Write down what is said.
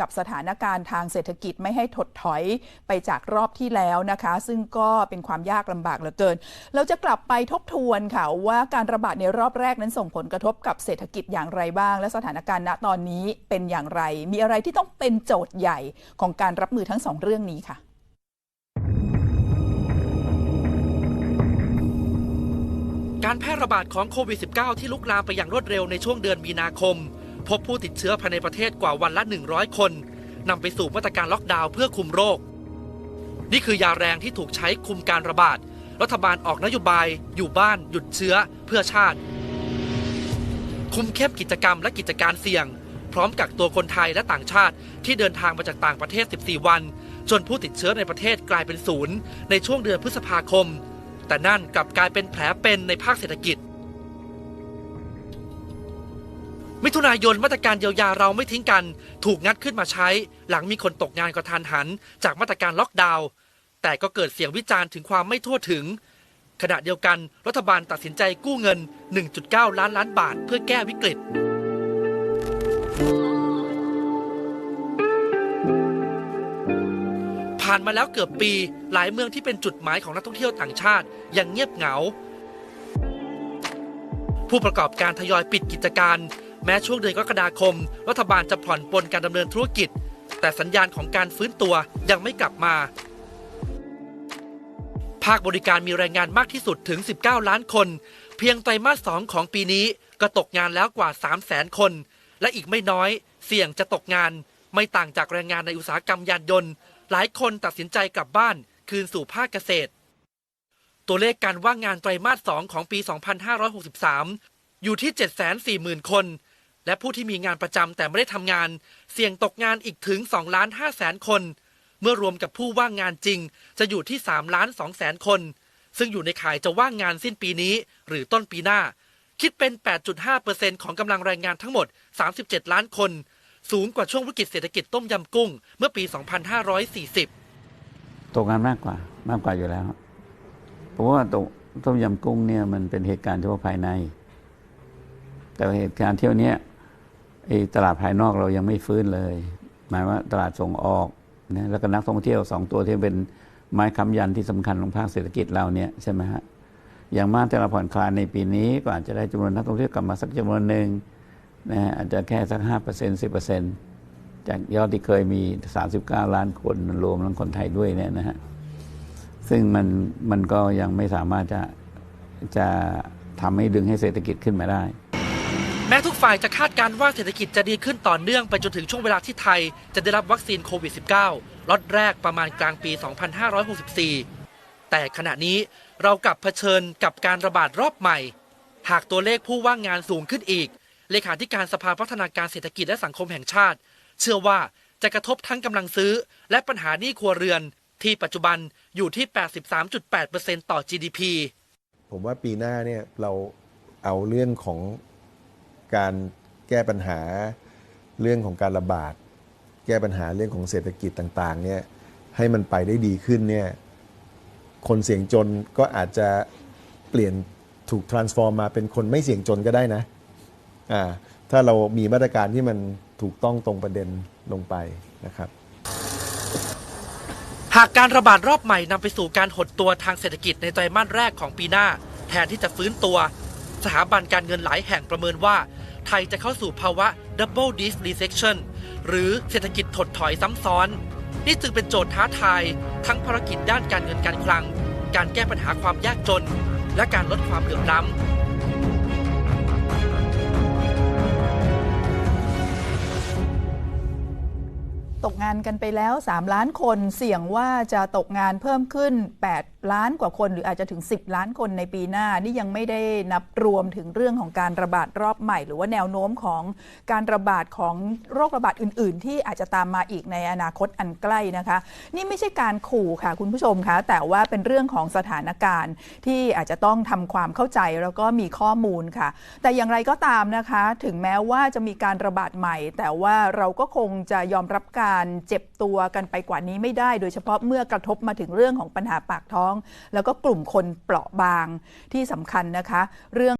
กับสถานการณ์ทางเศรษฐกิจไม่ให้ถดถอยไปจากรอบที่แล้วนะคะ ซึ่งก็เป็นความยากลำบากเหลือเกิน เราจะกลับไปทบทวนค่ะว่าการระบาดในรอบแรกนั้นส่งผลกระทบกับเศรษฐกิจอย่างไรบ้าง และสถานการณ์ณตอนนี้เป็นอย่างไร มีอะไรที่ต้องเป็นโจทย์ใหญ่ของการรับมือทั้งสองเรื่องนี้ค่ะการแพร่ระบาดของโควิด -19 ที่ลุกลามไปอย่างรวดเร็วในช่วงเดือนมีนาคม พบผู้ติดเชื้อภายในประเทศกว่าวันละ 100 คนนำไปสู่มาตรการล็อกดาวน์เพื่อคุมโรค นี่คือยาแรงที่ถูกใช้คุมการระบาด รัฐบาลออกนโยบาย อยู่บ้าน หยุดเชื้อ เพื่อชาติ คุมเข้มกิจกรรมและกิจการเสี่ยง พร้อมกักตัวคนไทยและต่างชาติที่เดินทางมาจากต่างประเทศ 14 วัน จนผู้ติดเชื้อในประเทศกลายเป็นศูนย์ในช่วงเดือนพฤษภาคม แต่นั่นกลับกลายเป็นแผลเป็นในภาคเศรษฐกิจ มิถุนายนมาตรการเยียวยาเราไม่ทิ้งกัน ถูกงัดขึ้นมาใช้ หลังมีคนตกงานกระทานหัน จากมาตรการล็อกดาวน์แต่ก็เกิดเสียงวิจารณ์ถึงความไม่ทั่วถึง ขณะเดียวกันรัฐบาลตัดสินใจกู้เงิน 1.9 ล้านล้านบาท เพื่อแก้วิกฤต ผ่านมาแล้วเกือบปี หลายเมืองที่เป็นจุดหมายของนักท่องเที่ยวต่างชาติ ยังเงียบเหงา ผู้ประกอบการทยอยปิดกิจการ แม้ช่วงเดือนกรกฎาคม รัฐบาลจะผ่อนปลนการดำเนินธุรกิจ แต่สัญญาณของการฟื้นตัวยังไม่กลับมา ภาคบริการมีแรงงานมากที่สุดถึง 19 ล้านคน เพียงไตรมาสสองของปีนี้ก็ตกงานแล้วกว่า 3 0 0แสนคน และอีกไม่น้อย เสี่ยงจะตกงาน ไม่ต่างจากแรงงานในอุตสาหกรรมยานยนต์ หลายคนตัดสินใจกลับบ้านคืนสู่ภาคเกษตร ตัวเลขการว่างงานไตรมาสสองของปี 2563 อยู่ที่ 740,000 คน และผู้ที่มีงานประจำแต่ไม่ได้ทำงาน เสี่ยงตกงานอีกถึง2ล้าน5แสนคน เมื่อรวมกับผู้ว่างงานจริง จะอยู่ที่3ล้าน2แสนคน ซึ่งอยู่ในข่ายจะว่างงานสิ้นปีนี้ หรือต้นปีหน้า คิดเป็น 8.5%ของกำลังแรงงานทั้งหมด 37 ล้านคน สูงกว่าช่วงวิกฤตเศรษฐกิจต้มยำกุ้ง เมื่อปี 2540 ตกงานมากกว่ามากกว่าอยู่แล้ว เพราะว่าตกต้มยำกุ้งเนี่ยมันเป็นเหตุการณ์เฉพาะภายใน แต่เหตุการณ์เที่ยวเนี้ย ตลาดภายนอกเรายังไม่ฟื้นเลย หมายว่าตลาดส่งออกนะแล้วก็นักท่องเที่ยวสองตัวที่เป็นไม้ค้ำยันที่สำคัญของภาคเศรษฐกิจเราเนี่ยใช่ไหมฮะอย่างมากแต่เราผ่อนคลายในปีนี้ก็อาจจะได้จำนวนนักท่องเที่ยวกลับมาสักจำนวนหนึ่งนะฮะอาจจะแค่สักห้าเปอร์เซ็นต์สิบเปอร์เซ็นต์จากยอดที่เคยมี39ล้านคนรวมทั้งคนไทยด้วยเนี่ยนะฮะซึ่งมันมันก็ยังไม่สามารถจะจะทำให้ดึงให้เศรษฐกิจขึ้นมาได้ แม้ทุกฝ่ายจะคาดการณ์ว่าเศรษฐกิจจะดีขึ้นต่อเนื่องไปจนถึงช่วงเวลาที่ไทย จะได้รับวัคซีนโควิด -19 ล็อตแรกประมาณกลางปี 2564 แต่ขณะนี้เรากลับเผชิญกับการระบาดรอบใหม่ หากตัวเลขผู้ว่างงานสูงขึ้นอีก เลขาธิการสภาพัฒนาการเศรษฐกิจและสังคมแห่งชาติ เชื่อว่าจะกระทบทั้งกำลังซื้อ และปัญหาหนี้ครัวเรือน ที่ปัจจุบันอยู่ที่ 83.8%ต่อ GDP ผมว่าปีหน้าเนี่ยเราเอาเรื่องของ การแก้ปัญหาเรื่องของการระบาด แก้ปัญหาเรื่องของเศรษฐกิจต่างๆเนี่ยให้มันไปได้ดีขึ้นเนี่ยคนเสี่ยงจนก็อาจจะเปลี่ยนถูก transform มาเป็นคนไม่เสี่ยงจนก็ได้นะอ่าถ้าเรามีมาตรการที่มันถูกต้องตรงประเด็นลงไปนะครับ หากการระบาดรอบใหม่นำไปสู่การหดตัวทางเศรษฐกิจในไตรมาสแรกของปีหน้า แทนที่จะฟื้นตัว สถาบันการเงินหลายแห่งประเมินว่า ไทยจะเข้าสู่ภาวะ double d i s recession หรือเศรษฐกิจถดถอยซ้ำซ้อน นี่จึงเป็นโจทย์ท้าทาย ทั้งภารกิจด้านการเงินการคลัง การแก้ปัญหาความยากจน และการลดความเหลื่อมล้ำ ตกงานกันไปแล้ว 3 ล้านคนเสี่ยงว่าจะตกงานเพิ่มขึ้น 8 ล้านกว่าคน หรืออาจจะถึง 10 ล้านคนในปีหน้า นี่ยังไม่ได้นับรวมถึงเรื่องของการระบาดรอบใหม่ หรือว่าแนวโน้มของการระบาดของโรคระบาดอื่น ๆ ที่อาจจะตามมาอีกในอนาคตอันใกล้นะคะ นี่ไม่ใช่การขู่ค่ะคุณผู้ชมคะแต่ว่าเป็นเรื่องของสถานการณ์ที่อาจจะต้องทำความเข้าใจแล้วก็มีข้อมูลค่ะ แต่อย่างไรก็ตามนะคะ ถึงแม้ว่าจะมีการระบาดใหม่ แต่ว่าเราก็คงจะยอมรับการการเจ็บตัวกันไปกว่านี้ไม่ได้ โดยเฉพาะเมื่อกระทบมาถึงเรื่องของปัญหาปากท้อง แล้วก็กลุ่มคนเปราะบางที่สำคัญนะคะ เรื่อง